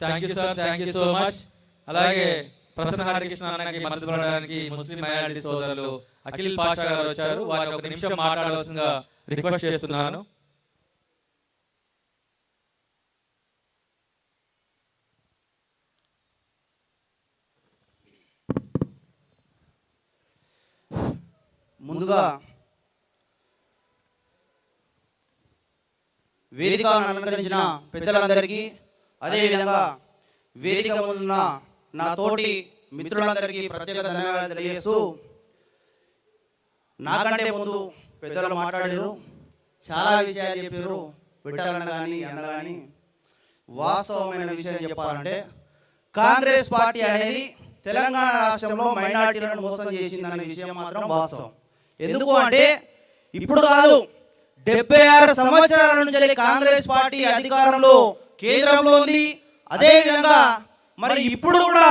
Thank you sir thank you so much అలాగే ప్రసన్న హరికృష్ణ అన్నకి మద్దతు పడడానికి ముస్లిం మైనారిటీ సోదరులు అఖిల్ పాషా గారు వచ్చారు. వారి ఒక నిమిషం మాట్లాడవలసిందిగా రిక్వెస్ట్ చేస్తున్నాను. ముందుగా వేదికను అలంకరించిన పెద్దలందరికీ అదేవిధంగా వేదిక ఉన్న నా తోటి మిత్రులందరికీ ప్రత్యేక ధన్యవాదాలు తెలియజేస్తూ నాకంటే ముందు పెద్దలు మాట్లాడారు చాలా విషయాలు చెప్పారు పెట్టాలని కానీ అన్న కానీ వాస్తవమైన విషయం చెప్పాలంటే కాంగ్రెస్ పార్టీ అనేది తెలంగాణ రాష్ట్రంలో మైనార్టీలను మోసం చేసిందన్న విషయం మాత్రం వాస్తవం. ఎందుకు అంటే ఇప్పుడు కాదు డెబ్బై ఆరు సంవత్సరాల నుంచి కాంగ్రెస్ పార్టీ అధికారంలో కేంద్రంలో ఉంది. అదేవిధంగా మరి ఇప్పుడు కూడా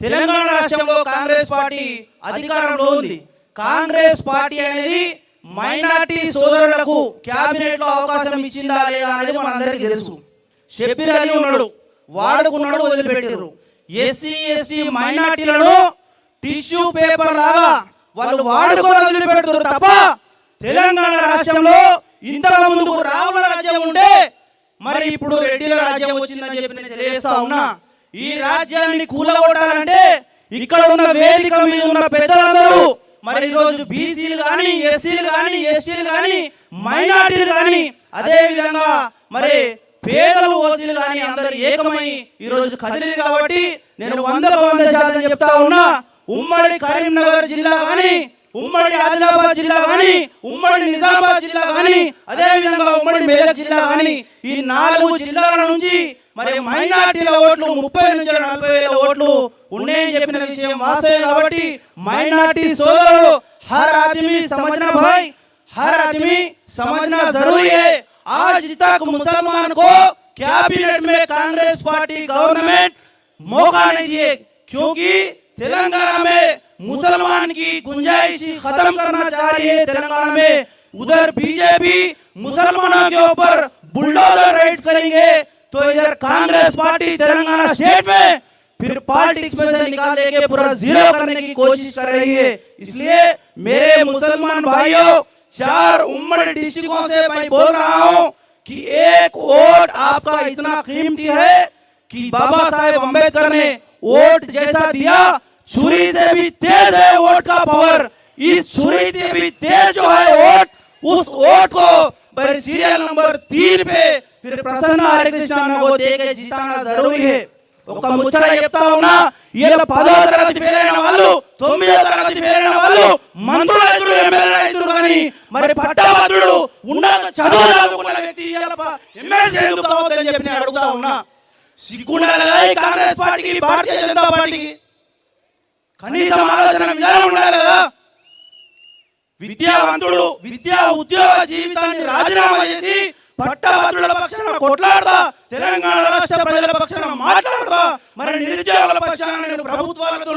తెలంగాణ రాష్ట్రంలో కాంగ్రెస్ పార్టీ అధికారంలో ఉంది. కాంగ్రెస్ పార్టీ అనేది మైనార్టీ సోదరులకు క్యాబినెట్లో అవకాశం ఇచ్చిందా లేదా అనేది మనందరికీ తెలుసు. షబ్బీర్ అలీ ఉన్నాడు వాడుకున్నాడు వదిలిపెట్టారు ఎస్సీ ఎస్టీ మైనార్టీలను టిష్యూ పేపర్ లాగా వాళ్ళు వాడుకొని వదిలిపెడుతారు తప్ప తెలంగాణ రాష్ట్రంలో ఇంతకు ముందుకు రావణ రాజ్యం ఉంటే మరి ఇప్పుడు రెడ్డిల రాజ్యం వచ్చిందని చెప్పి నేను తెలియజేస్తా ఉన్నా. ఈ రాజ్యాన్ని కూలగొట్టాలంటే ఇక్కడ ఉన్న వేదిక మీద ఉన్న పెద్దలందరూ మరి ఈరోజు బీసీలు కానీ ఎస్సీలు కానీ ఎస్టీలు కానీ మైనార్టీలు కానీ అదే విధంగా మరి పేదలు ఓసీలు కానీ అందరు ఏకమై ఈరోజు కదిలి కాబట్టి నేను వందకు వంద శాతం చెప్తా ఉన్నా. ఉమ్మడి కరీంనగర్ జిల్లా కానీ ఉమ్మడి ఆదిలాబాద్ జిల్లా కానీ ఉమ్మడి నిజామాబాద్ జిల్లా కానీ అదేవిధంగా ఉమ్మడి మేదక్ జిల్లా కానీ ఈ నాలుగు జిల్లాల నుంచి మరి మైనార్టీల ఓట్లు ముప్పై నుంచి నలభై వేల ఓట్లు ఉన్నాయని చెప్పిన విషయం వాస్తవం కాబట్టి మైనార్టీ సోదరులు హర్ ఆదమీ సమజన భాయ్ హర్ आदमी సమజన जरूरी है आज ముసల్మాన్ కో క్యాబినెట్ మే కాంగ్రెస్ పార్టీ గవర్నమెంట్ మోగా मौका नहीं दिए क्योंकि मुसलमान की गुंजाइश खत्म करना चाह रही है तेलंगाना में। उधर बीजेपी मुसलमानों के ऊपर बुलडोजर राइट्स करेंगे। तो इधर कांग्रेस पार्टी तेलंगाना स्टेट में फिर पॉलिटिक्स में से निकाल देके पूरा ज़ीरो करने की कोशिश कर रही है। इसलिए मेरे मुसलमान भाइयों, चार उम्र डिस्ट्रिक्टों से मैं बोल रहा हूँ कि एक वोट आपका इतना कीमती है कि बाबा साहेब अंबेडकर ने वोट जैसा दिया छुरी से भी तेज है वोट का पावर इस छुरी से भी तेज जो है वोट उस वोट को पर सीरियल नंबर तीन पे फिर प्रसन्न हरिकृष्ण को दे के जिताना जरूरी है ఒక ముచ్చట చెప్తా ఉన్నా ఇలా పదో తరగతి పేరైన వాళ్ళు తొమ్మిదో తరగతి పేరైన వాళ్ళు మంత్రులు అవుతురు ఎమ్మెల్యేలు అవుతురు కానీ మరి పట్టాభద్రుడు ఉన్నత చదువు చదువుకున్న వ్యక్తి ఎమ్మెల్సీ ఎందుకు కావద్దని చెప్పి నేను అడుగుతా ఉన్నా సిగ్గుండాలి కదా ఈ కాంగ్రెస్ పార్టీకి భారతీయ జనతా పార్టీకి కనీసం ఆలోచన విధానం ఉండాలి కదా. విద్యావంతుడు విద్యా ఉద్యోగ జీవితాన్ని రాజీనామా చేసి పట్టభద్రుల పక్షాన కొట్లాడదా తెలంగాణ రాష్ట్ర ప్రజల పక్షాన మాట్లాడదా మరి నిరుద్యోగుల పక్షాన నేను ప్రభుత్వాలతో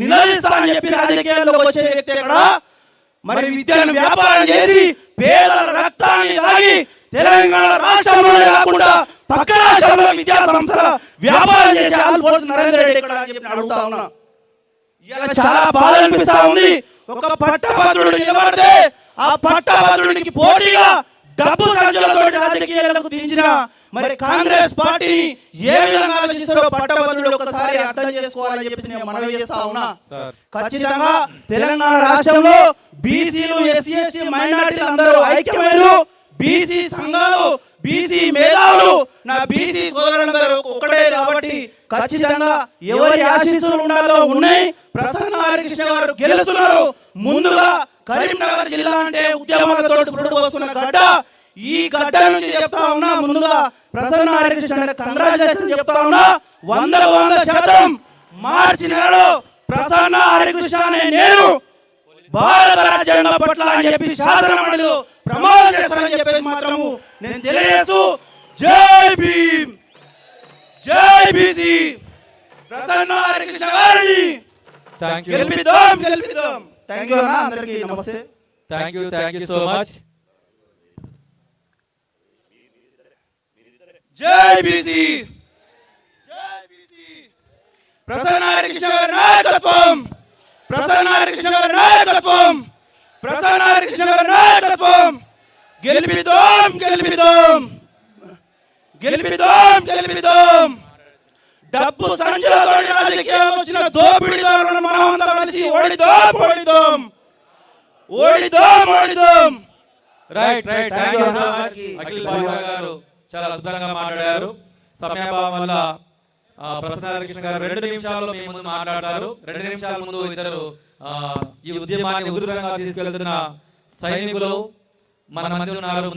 నిలదీస్తానని చెప్పి రాజకీయాల్లోకి వచ్చే వ్యక్తి ఎక్కడ? మరి విద్యను వ్యాపారం చేసి పేదల రక్తాన్ని తాగి తెలంగాణ రాష్ట్రంలో కాకుండా పక్క రాష్ట్రంలో విద్యా సంస్థల వ్యాపారం చేసే నరేంద్ర రెడ్డి ఎక్కడ చెప్పి అడుగుతా ఉన్నా. ఇలా చాలా బాధ అనిపిస్తా ఉంది. ఒక పట్టభద్రుడు నిలబడితే ఆ పట్టభద్రుడికి పోటీగా డబ్బు సంచులతో రాజకీయాలకు దించిన మరి కాంగ్రెస్ పార్టీని ఏ విధంగా ఆలోచిస్తారో పట్టభద్రుడు ఒకసారి అర్థం చేసుకోవాలని చెప్పి నేను మనవి చేస్తా ఉన్నా. ఖచ్చితంగా తెలంగాణ రాష్ట్రంలో బీసీలు ఎస్సీ ఎస్టీ మైనార్టీలు అందరూ ఐక్యమైన బీసీ సంఘాలు బీసీ మేధావులు నా బీసీ సోదరులందరూ ఒకటే కాబట్టి ఖచ్చితంగా ఎవరి ఆశీస్సులు ఉండాలో ఉన్నాయి. ప్రసన్న హరికృష్ణ గారు గెలుస్తున్నారు. ముందుగా కరీంనగర్ జిల్లా అంటే ఉద్యమాలతో పురుడు వస్తున్న గడ్డ. ఈ గడ్డ నుంచి చెప్తా ఉన్నా ముందుగా ప్రసన్న హరికృష్ణ కంగ్రాచులేషన్ చెప్తా ఉన్నా. వంద వంద శాతం మార్చి నెలలో ప్రసన్న హరికృష్ణ అనే నేను భారత రాజ్యాంగం పట్ల అని చెప్పి శాసన మండలిలో ప్రమాదం చేస్తానని చెప్పేసి మాత్రము నేను తెలియజేస్తూ జై భీమ్! జై బీసీ! ప్రసన్న హరికృష్ణ గారిని థ్యాంక్ యూ గెలిపిద్దాం గెలిపిద్దాం. థ్యాంక్ యూ అన్న. అందరికీ నమస్తే. Thank you thank you so much జై బీసీ! జై ప్రసన్న హరికృష్ణ గారి నాయకత్వం! ప్రసన్న హరికృష్ణ గారి నాయకత్వం! ప్రసన్న హరికృష్ణ గారి నాయకత్వం! గెలిపిద్దాం గెలిపిద్దాం! గెలిపిద్దాం గెలిపిద్దాం. డబ్బు వచ్చిన దోపిడీదారులను మనమంతా కలిసి ఓడిదాం ఓడిదాం ఓడిదాం ఓడిదాం right right Thank thank you you so అన్న. మచ్ అఖిల్ గారు చాలా అద్భుతంగా మాట్లాడారు. సమయాభావం వల్ల ఆ, ప్రసన్న హరికృష్ణ గారు రెండు నిమిషాల్లో మీ ముందు మాట్లాడతారు. రెండు నిమిషాల ముందు ఇద్దరు ఈ ఉద్యమాన్ని ఉధృతంగా తీసుకెళ్తున్న సైనికులు మన మంది ఉన్నారు.